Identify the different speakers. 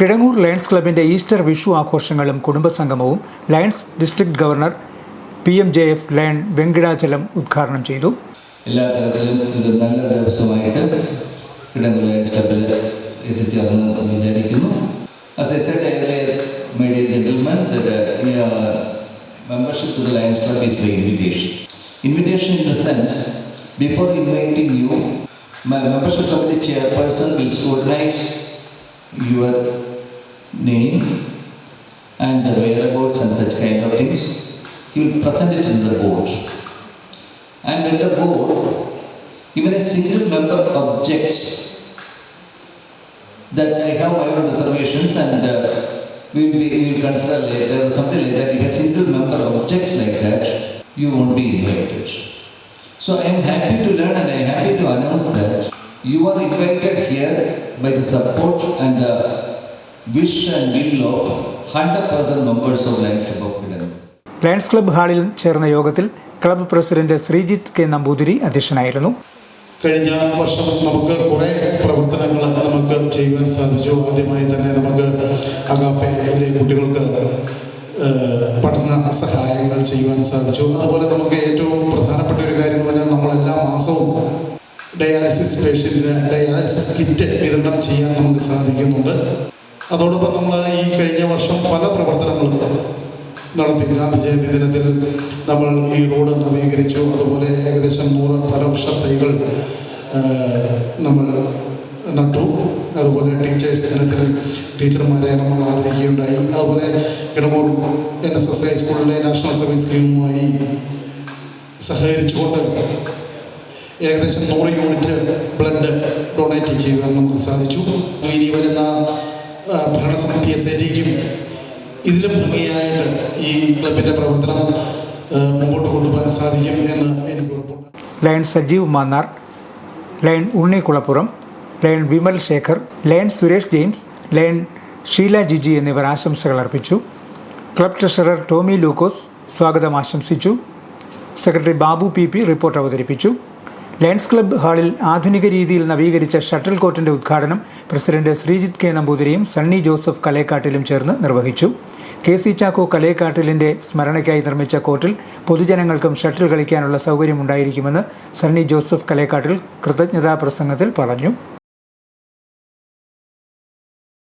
Speaker 1: Kizhangur Lions ക്ലബിന്റെ Easter Vishu ആഘോഷങ്ങളും കുടുംബസംഗമവും Lions district governor P M J F Lion Venkitachalam ഉദ്ഘാടനം ചെയ്തു.
Speaker 2: എല്ലാ തരത്തിലും ഒരു നല്ല ദിവസമായിട്ട് കിടങ്ങൂർ ലയൺസ് ക്ലബിൽ എത്തിച്ചേർന്നു വിചാരിക്കുന്നു. Membership to Lions club is by invitation invitation in the sense before inviting you membership committee chairperson will your name and the whereabouts and such kind of things he will present it in the board and when the board, even a single member objects that I have my own reservations and uh, we will we will consider later or something like that. If a single member objects like that, you won't be invited. So I am happy to learn and I am happy to announce that you are invited here by the support and the wish and will of 100% members of Lions Club of Kidangu.
Speaker 1: Lions club ഹാളിൽ ചേർന്ന യോഗത്തിൽ club president Sreejith K Namboothiri അധ്യക്ഷനായിരുന്നു.
Speaker 3: കഴിഞ്ഞ വർഷം നമുക്ക് കുറേ പ്രവർത്തനങ്ങൾ നമുക്ക് ചെയ്യുവാൻ സാധിച്ചു. ആദ്യമായി തന്നെ നമുക്ക് അഗാപ്പയിലെ കുട്ടികൾക്ക് പഠന സഹായങ്ങൾ ചെയ്യുവാൻ സാധിച്ചു. അതുപോലെ നമുക്ക് ഏറ്റവും പ്രധാനപ്പെട്ട ഒരു കാര്യം എന്ന് പറഞ്ഞാൽ നമ്മൾ എല്ലാ മാസവും ഡയാലിസിസ് പേഷ്യന്റിന് ഡയാലിസിസ് കിറ്റ് വിതരണം ചെയ്യാൻ നമുക്ക് സാധിക്കുന്നുണ്ട്. അതോടൊപ്പം നമ്മൾ ഈ കഴിഞ്ഞ വർഷം പല പ്രവർത്തനങ്ങളും നടത്തി. ഗാന്ധി ജയന്തി ദിനത്തിൽ നമ്മൾ ഈ റോഡ് നവീകരിച്ചു. അതുപോലെ ഏകദേശം നൂറ് പരോക്ഷ തൈകൾ നമ്മൾ നട്ടു. അതുപോലെ ടീച്ചേഴ്സ് ദിനത്തിൽ ടീച്ചർമാരെ നമ്മൾ ആദരിക്കുകയുണ്ടായി. അതുപോലെ കിടങ്ങൂർ എൻ എസ് എസ് ഹൈസ്കൂളിലെ നാഷണൽ സർവീസ് സ്കീമുമായി സഹകരിച്ചുകൊണ്ട് ഏകദേശം നൂറ് യൂണിറ്റ് ബ്ലഡ് ഡൊണേറ്റ് ചെയ്യുവാൻ നമുക്ക് സാധിച്ചു. ഇനി വരുന്ന ഭരണസമിതി എസ് ഐ ടിക്കും ഇതിലും ഭംഗിയായിട്ട് ഈ ക്ലബിന്റെ പ്രവർത്തനം മുമ്പോട്ട് കൊണ്ടുപോകാൻ സാധിക്കും എന്ന് എനിക്ക് ഉറപ്പുണ്ട്.
Speaker 1: Lion Sajeev Mannar lion Unni Kulappuram lion Vimal Shekhar lion Suresh James lion Sheela Jiji എന്നിവർ ആശംസകൾ അർപ്പിച്ചു. ക്ലബ് ട്രഷറർ ടോമി ലൂക്കോസ് സ്വാഗതം ആശംസിച്ചു. Secretary Babu P P report അവതരിപ്പിച്ചു. ലയൺസ് ക്ലബ്ബ് ഹാളിൽ ആധുനിക രീതിയിൽ നവീകരിച്ച ഷട്ടിൽ കോർട്ടിന്റെ ഉദ്ഘാടനം പ്രസിഡന്റ് ശ്രീജിത്ത് കെ നമ്പൂതിരിയും സണ്ണി ജോസഫ് കലേക്കാട്ടിലും ചേർന്ന് നിർവഹിച്ചു. കെ സി ചാക്കോ കലേക്കാട്ടിലിന്റെ സ്മരണയ്ക്കായി നിർമ്മിച്ച കോർട്ടിൽ പൊതുജനങ്ങൾക്കും ഷട്ടിൽ കളിക്കാനുള്ള സൗകര്യമുണ്ടായിരിക്കുമെന്ന് സണ്ണി ജോസഫ് കലേക്കാട്ടിൽ കൃതജ്ഞതാ പ്രസംഗത്തിൽ പറഞ്ഞു.